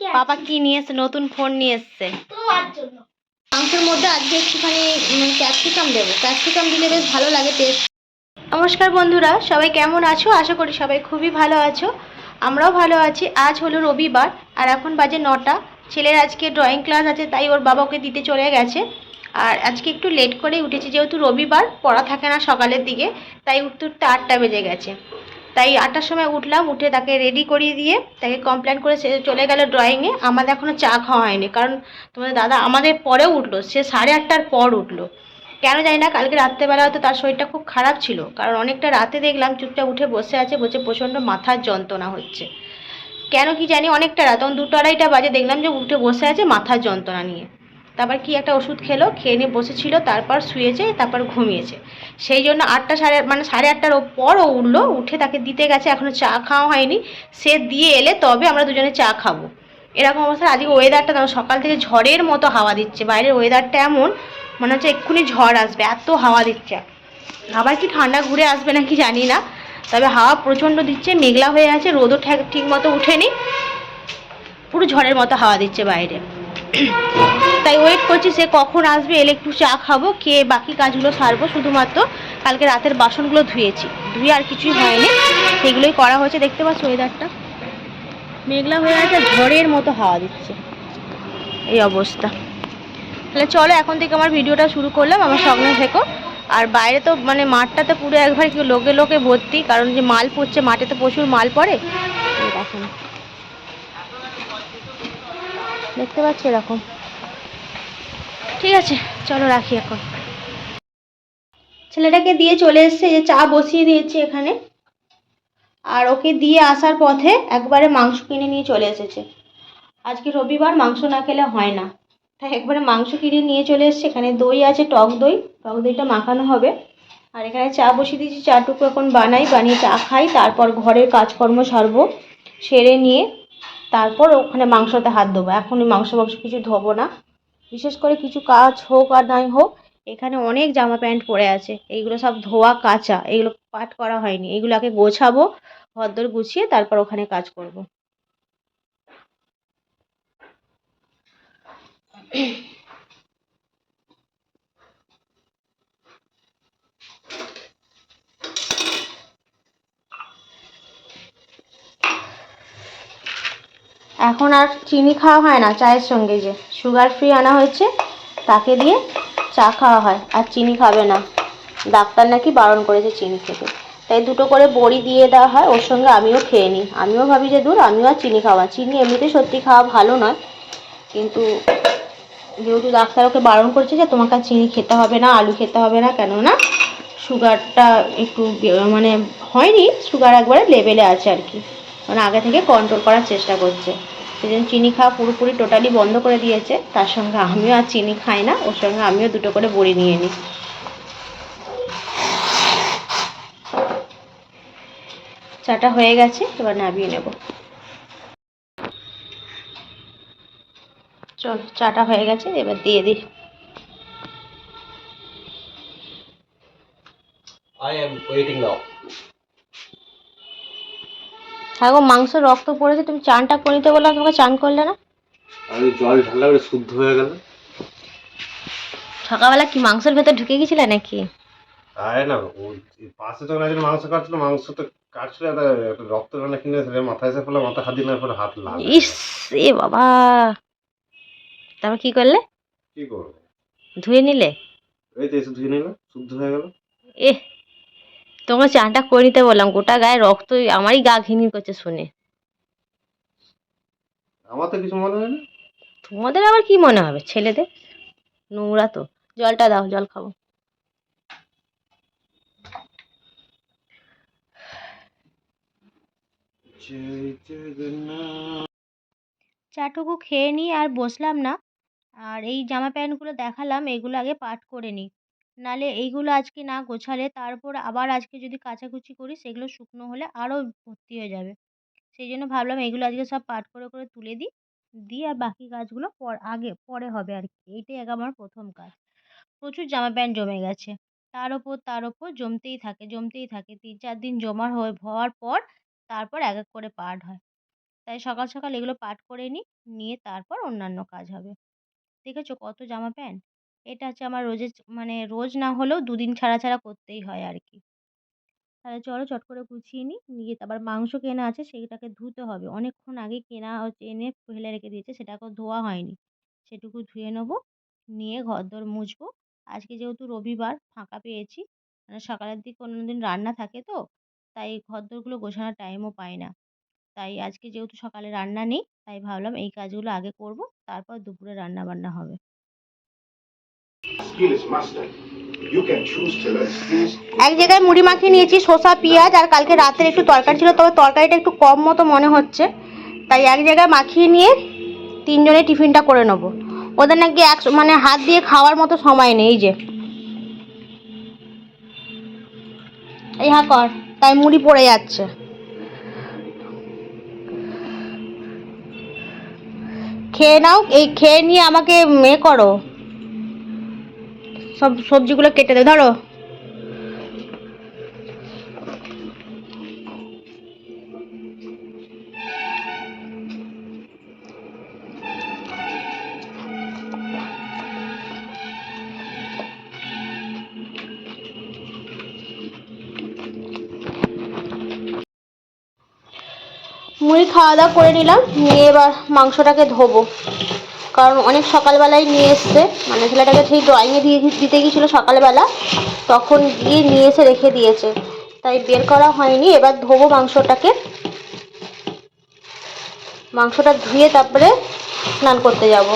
পাপা কি নিয়ে এসছে? নতুন ফোন নিয়ে এসছে। তোমার জন্য। মাংসের মধ্যে আজকে একটুখানি ক্যাপসিকাম দেবো। ক্যাপসিকাম দিলে বেশ ভালো লাগে টেস্ট নমস্কার বন্ধুরা সবাই কেমন আছো? আশা করি সবাই খুবই ভালো আছো। আমরাও ভালো আছি। আজ হলো রবিবার আর এখন বাজে নটা। ছেলের আজকে ড্রয়িং ক্লাস আছে তাই ওর বাবা ওকে দিতে চলে গেছে। আর আজকে একটু লেট করেই উঠেছি যেহেতু রবিবার পড়া থাকে না সকালের দিকে তাই উঠতে উঠতে আটটা বেজে গেছে। তাই আটটার সময় উঠলাম, উঠে তাকে রেডি করিয়ে দিয়ে তাকে কমপ্লেন করে সে চলে গেল ড্রয়িংয়ে আমাদের এখনও চা খাওয়া হয়নি, কারণ তোমাদের দাদা আমাদের পরেও উঠল, সে সাড়ে আটটার পর উঠল। কেন জানি না, কালকে রাত্রেবেলা হয়তো তার শরীরটা খুব খারাপ ছিল, কারণ অনেকটা রাতে দেখলাম চুপটা উঠে বসে আছে, বসে প্রচণ্ড মাথার যন্ত্রণা হচ্ছে। কেন কি জানি অনেকটা রাত, তখন দুটো আড়াইটা বাজে, দেখলাম যে উঠে বসে আছে মাথার যন্ত্রণা নিয়ে। তারপর কি একটা ওষুধ খেলো, খেয়ে নিয়ে বসেছিল, তারপর শুয়েছে তারপর ঘুমিয়েছে। সেই জন্য আটটা সাড়ে মানে সাড়ে আটটার পর ও উঠল, উঠে তাকে দিতে গেছে এখনও চা খাওয়া হয়নি। সে দিয়ে এলে তবে আমরা দুজনে চা খাব। এরকম অবস্থায় আজকে ওয়েদারটা দেখো, সকাল থেকে ঝড়ের মতো হাওয়া দিচ্ছে। বাইরের ওয়েদারটা এমন, মনে হচ্ছে এক্ষুনি ঝড় আসবে, এত হাওয়া দিচ্ছে। আবার কি ঠান্ডা ঘুরে আসবে নাকি জানি না, তবে হাওয়া প্রচণ্ড দিচ্ছে, মেঘলা হয়ে আছে, রোদও ঠিক মতো উঠেনি পুরো ঝড়ের মতো হাওয়া দিচ্ছে বাইরে। তাই ওয়েট করছি সে কখন আসবে, এলে একটু চা খাব, খেয়ে বাকি কাজগুলো সারবো। শুধুমাত্র কালকে রাতের বাসনগুলো ধুয়েছি। ধুয়ে আর কিছুই হয়নি। সেগুলোই করা হয়েছে। দেখতে পাচ্ছ ওয়েদারটা মেঘলা হয়ে আছে, ঝড়ের মতো হাওয়া দিচ্ছে। এই অবস্থা। তাহলে চলো, এখন থেকে আমার ভিডিওটা শুরু করলাম। আমার সঙ্গে থেকো। আর বাইরে তো মানে মাঠটাতে পুরো একবার কি লোকে লোকে ভর্তি, কারণ যে মাল পড়ছে, মাঠে তো প্রচুর মাল পড়ে। দেখতে পাচ্ছি এরকম। ঠিক আছে, চলো রাখি এখন। ছেলেটাকে দিয়ে চলে এসছে, যে চা বসিয়ে দিয়েছি এখানে। আর ওকে দিয়ে আসার পথে একবারে মাংস কিনে নিয়ে চলে এসেছে। আজকে রবিবার, মাংস না খেলে হয় না। তাই একবারে মাংস কিনে নিয়ে চলে এসছে। এখানে দই আছে, টক দই। টক দইটা মাখানো হবে। আর এখানে চা বসিয়ে দিয়েছি চাটুকু এখন বানাই। বানিয়ে চা খাই। তারপর ঘরের কাজকর্ম সারবো, সেরে নিয়ে তারপর ওখানে মাংসতে হাত দেবো এখনই মাংস মাংস কিছু ধোবো না। বিশেষ করে কিছু কাজ হোক আর নাই হোক, এখানে অনেক জামা প্যান্ট পরে আছে। এইগুলো সব ধোয়া কাচা এগুলো পাট করা হয়নি। এগুলো আগে গোছাবো, ঘরদোর গুছিয়ে তারপর ওখানে কাজ করব। এখন আর চিনি খাওয়া হয় না, চায়ের সঙ্গে যে। সুগার ফ্রি আনা হয়েছে, তাকে দিয়ে চা খাওয়া হয়, আর চিনি খাবে না। ডাক্তার নাকি বারণ করেছে চিনি খেতে। তাই দুটো করে বড়ি দিয়ে দেওয়া হয়, ওর সঙ্গে আমিও খেয়ে নিই। আমিও ভাবি যে, দূর, আমিও আর চিনি খাওয়া চিনি এমনিতে সত্যি খাওয়া ভালো নয়। কিন্তু যেহেতু ডাক্তার ওকে বারণ করছে যে, তোমাকে চিনি খেতে হবে না, আলু খেতে হবে না, কেননা সুগারটা একটু মানে হয়নি, সুগার একবারে লেভেলে আছে আর কি। মানে আগে থেকে কন্ট্রোল করার চেষ্টা করছে। সেই জন্য চিনি খাওয়া পুরোপুরি টোটালি বন্ধ করে দিয়েছে। তার সঙ্গে আমিও আর চিনি খাই না, ওর সঙ্গে আমিও দুটো করে বড়ি নিয়ে নিই। চাটা হয়ে গেছে, এবার নামিয়ে নেব। চল, চাটা হয়ে গেছে, এবার দিয়ে দিই। I am waiting now. হ্যাঁ গো মাংস রক্ত পড়েছে তুমি চানটা করে নিতে বললাম তোমাকে চান করলে না? আমি জল ঢালা করে শুদ্ধ হয়ে গেল সকালবেলা কি মাংসের ভেতর ঢুকে গেছিলে নাকি? আরে না ও এই পাশে যখন একজন মাংস কাটছিল মাংস তো কাটছিল একটা রক্ত রান্না কিনে সেটা মাথায় এসে ফেলে মাথা হাত দিলে পরে হাত লাল। ইস এ বাবা। তারপর কি করলে? কি করব? ধুয়ে নিলে? এই তো এসে ধুয়ে নিল শুদ্ধ হয়ে গেল। এ তোমার চানটা করে নিতে বললাম গোটা গায়ে রক্ত আমারই গা ঘিনি করছে শুনে। আমার তো কিছু মনে হয় না তোমাদের আবার কি মনে হবে? ছেলেদের? নোংরা তো। জলটা দাও জল খাব। চাটুকু খেয়ে নিই আর বসলাম না। আর এই জামা প্যান্টগুলো দেখালাম এগুলো আগে পাট করে নিই নালে এইগুলো আজকে না গোছালে তারপর আবার আজকে যদি কাচাকুচি করি সেগুলো শুকনো হলে আরও ভর্তি হয়ে যাবে। সেই জন্য ভাবলাম এগুলো আজকে সব পাট করে করে তুলে দিই। দিয়ে আর বাকি কাজগুলো পর, আগে পরে হবে আর কি। এইটাই এক আমার প্রথম কাজ। প্রচুর জামা প্যান্ট জমে গেছে। তার ওপর তার ওপর জমতেই থাকে জমতেই থাকে। তিন, চার দিন জমা হয়ে, হওয়ার পর তারপর এক এক করে পাট হয়। তাই সকাল সকাল এগুলো পাঠ করে নিই, নিয়ে তারপর অন্যান্য কাজ হবে। দেখেছ কত জামা প্যান্ট? এটা হচ্ছে আমার রোজের মানে রোজ না হলেও দুদিন ছাড়া ছাড়া করতেই হয় আর কি তাহলে চলো চট করে গুছিয়ে নিই, নিয়ে আবার মাংস কেনা আছে সেইটাকে ধুতে হবে। অনেকক্ষণ আগে কেনা এনে ফেলে রেখে দিয়েছে, সেটাকেও ধোয়া হয়নি। সেটুকু ধুয়ে নেব, নিয়ে ঘরদোর মুছবো। আজকে যেহেতু রবিবার, ফাঁকা পেয়েছি মানে সকালের দিকে অন্য দিন রান্না থাকে তো, তাই ঘরদোরগুলো গোছানোর টাইমও পাই না। তাই আজকে যেহেতু সকালে রান্না নেই, তাই ভাবলাম এই কাজগুলো আগে করব, তারপর দুপুরে রান্না বান্না হবে। এক জায়গায় মুড়ি মাখিয়ে নিয়েছি, শসা, পেঁয়াজ আর কালকে রাতের একটু তরকারি ছিল, তবে তরকারিটা একটু কম মতো মনে হচ্ছে। তাই এক জায়গায় মাখিয়ে নিয়ে তিনজনে টিফিনটা করে নেব। ওদের নাকি এক মানে হাত দিয়ে খাওয়ার মতো সময় নেই যে। এই কর, তাই মুড়ি পড়ে যাচ্ছে। খেয়ে নাও, এই খেয়ে নিয়ে আমাকে এ করো। সব সবজিগুলো কেটে দে ধরো। মুড়ি খাওয়া দাওয়া করে নিলাম নিয়ে এবার মাংসটাকে ধোবো। কারণ অনেক সকালবেলায় নিয়ে এসছে। মানে ছেলেটাকে সেই ড্রয়িংয়ে দিয়ে দিতে গিয়েছিল সকালবেলা। তখন গিয়ে নিয়ে এসে রেখে দিয়েছে। তাই বের করা হয়নি। এবার ধোবো মাংসটাকে। মাংসটা ধুয়ে তারপরে স্নান করতে যাব।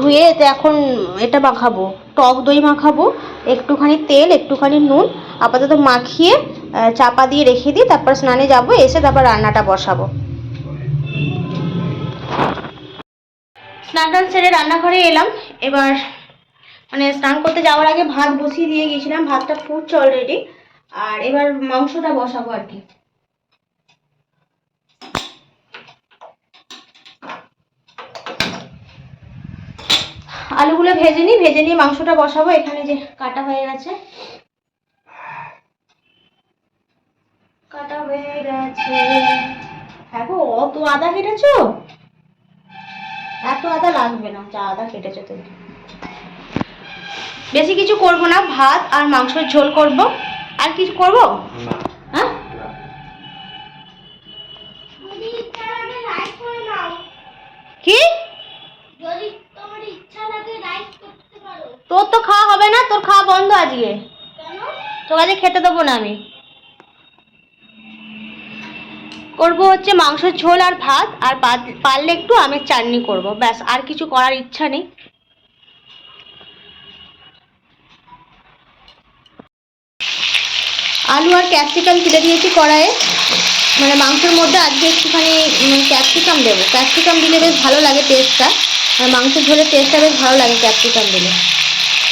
ধুয়ে এতে এখন এটা মাখাবো, টক দই মাখাবো, একটুখানি তেল, একটুখানি নুন, আপাতত মাখিয়ে চাপা দিয়ে রেখে দিই তারপর স্নানে যাব, এসে তারপর রান্নাটা বসাবো। স্নান সেরে রান্নাঘরে এলাম, এবার মানে স্নান করতে যাওয়ার আগে ভাত বসিয়ে দিয়ে গেছিলাম, ভাতটা ফুটছে অলরেডি আর এবার মাংসটা বসাবো আর কি। আলুগুলো ভেজে নিই, ভেজে নিয়ে মাংসটা বসাবো, এখানে যে কাটা হয়ে গেছে। কাটা হয়ে গেছে। হ্যাঁ গো, অত আদা কেটেছো? এত আদা লাগবে না, যা আদা কেটেছো তুমি বেশি কিছু করব না, ভাত আর মাংসের ঝোল করব। আর কিছু করব? না। কি যদি তোমার ইচ্ছা লাগে রাইস করতে পারো তোর তো খাওয়া হবে না তোর খাওয়া তোর কাছে খেতে দেবো না আমি। করব হচ্ছে মাংসের ঝোল আর ভাত, আর পারলে একটু আমের চাটনি করব। ব্যাস, আর কিছু করার ইচ্ছা নেই। আলু আর ক্যাপসিকাম তুলে দিয়েছি কড়াইয়ে। মানে মাংসের মধ্যে আজকে একটুখানি ক্যাপসিকাম দেবো। ক্যাপসিকাম দিলে বেশ ভালো লাগে টেস্টটা আর মাংসের ঝোলের টেস্টটা বেশ ভালো লাগে ক্যাপসিকাম দিলে।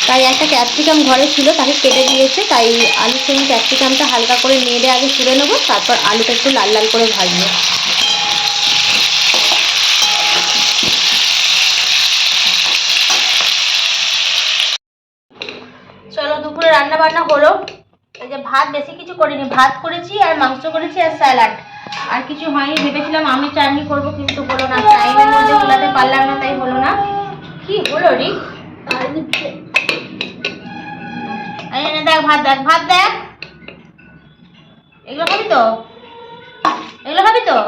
তাই একটা ক্যাপসিকাম ঘরে ছিল তাকে কেটে দিয়েছে তাই আলুর সঙ্গে ক্যাপসিকামটা হালকা করে নেড়ে আগে তুলে নেব তারপর আলুটা একটু লাল লাল করে ভাজবো। চলো দুপুরে রান্না বান্না হলো। এই যে ভাত বেশি কিছু করিনি ভাত করেছি আর মাংস করেছি আর স্যালাড। আর কিছু হয়নি ভেবেছিলাম আমি চাটনি করব কিন্তু হলো না। টাইমের মধ্যে গোলাতে পারলাম না তাই হলো না। কি হলো রি? এই নে দেখ ভাত দেখ ভাত দেখ। এগুলো খাবি তো? এগুলো খাবি তো?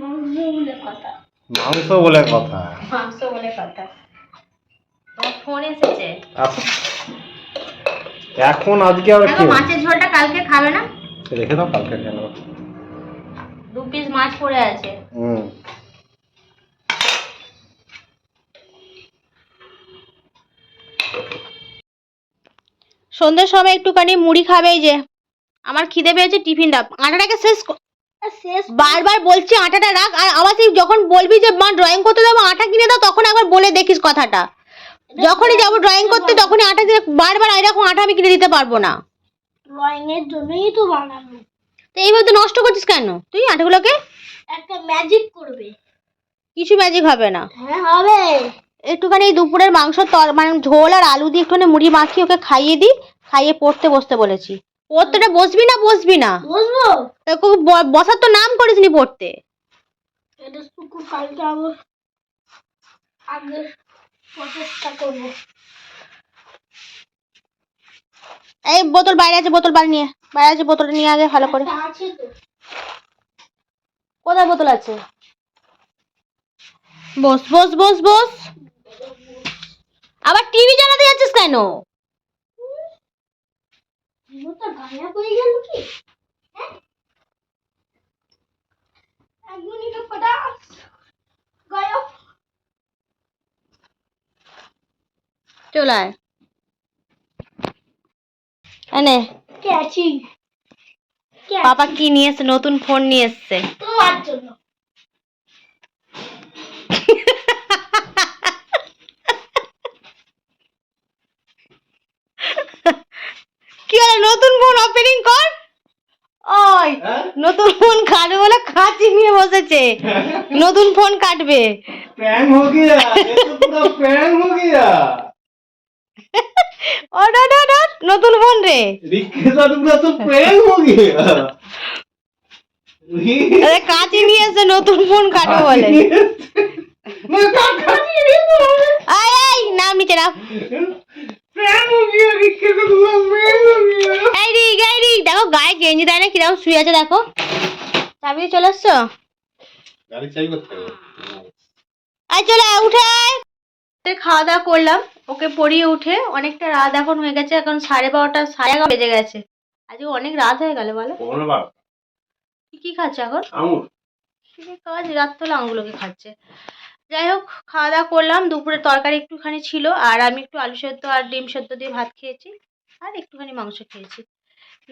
মাংস বলে কথা। মাংস বলে কথা। মাংস বলে কথা। তোমার ফোন এসেছে। আচ্ছা। এখন আজকে আবার কি? মাছের ঝোলটা কালকে খাবে না? রেখে দাও কালকে কেন দু পিস মাছ পড়ে আছে। হুম। সন্ধ্যের সময় একটুখানি মুড়ি খাবে এই যে। আমার খিদে পেয়েছে টিফিন দাও। আটাটাকে শেষ ক- শেষ বারবার বলছি আটাটা রাখ আর আবার সেই যখন বলবি যে মা ড্রয়িং করতে যাব আটা কিনে দাও তখন একবার বলে দেখিস কথাটা। যখনই যাব ড্রয়িং করতে তখনই আটা দিয়ে বারবার এরকম আটা আমি কিনে দিতে পারব না। ড্রয়িং এর জন্যই তো বানানো তো এইভাবে নষ্ট করছিস কেন? তুই আটাগুলোকে? একটা ম্যাজিক করবে। কিছু ম্যাজিক হবে না। হ্যাঁ হবে। একটুখানি দুপুরের মাংস তর মানে ঝোল আর আলু দিয়ে একটুখানি মুড়ি মাখিয়ে ওকে খাইয়ে দিই খাইয়ে পড়তে বসতে বলেছি। পড়তেটা বসবি না বসবি না? বসার তো নাম করিসনি পড়তে। এই বোতল বাইরে আছে বোতল বাইরে নিয়ে বাইরে আছে বোতলটা নিয়ে আগে ভালো করে। কোথায় বোতল আছে? বস বস বস বস। আবার টিভি চালাতে যাচ্ছিস কেন? হয়ে চলে আয়। এনে? পাপা কি নিয়ে এসছে? নতুন ফোন নিয়ে এসছে। তোমার জন্য কি হলো নতুন ফোন ওপেনিং কর। ওই নতুন ফোন কাটবে বলে খাঁচি নিয়ে বসেছে। নতুন ফোন কাটবে। প্যাং হো গিয়া প্যাং হো গিয়া নতুন ফোন রে। তো প্যাং গিয়া আরে কাঁচি নিয়ে এসে নতুন ফোন কাটো বলে। আয় আয় নাম নিচে রাখ। গেঞ্জি দেয় না কীরকম শুয়ে আছে দেখো। চাবি চলে আসছো আর চলে উঠে খাওয়া দাওয়া করলাম ওকে পড়িয়ে উঠে অনেকটা রাত এখন হয়ে গেছে এখন সাড়ে বারোটা সাড়ে এগারো বেজে গেছে। আজকে অনেক রাত হয়ে গেল বলো। কি কি খাচ্ছে এখন? কাজ রাত তোলা আঙুলোকে খাচ্ছে। যাই হোক খাওয়া দাওয়া করলাম দুপুরে তরকারি একটুখানি ছিল আর আমি একটু আলু সেদ্ধ আর ডিম সেদ্ধ দিয়ে ভাত খেয়েছি আর একটুখানি মাংস খেয়েছি।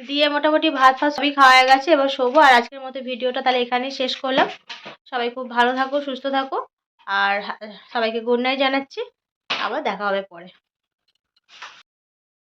দিয়ে মোটামুটি ভাত ফাত সবই খাওয়া গেছে, এবার শোবো আর আজকের মতো ভিডিওটা তাহলে এখানেই শেষ করলাম। সবাই খুব ভালো থাকো, সুস্থ থাকো, আর সবাইকে গুড নাইট জানাচ্ছি। আবার দেখা হবে পরে।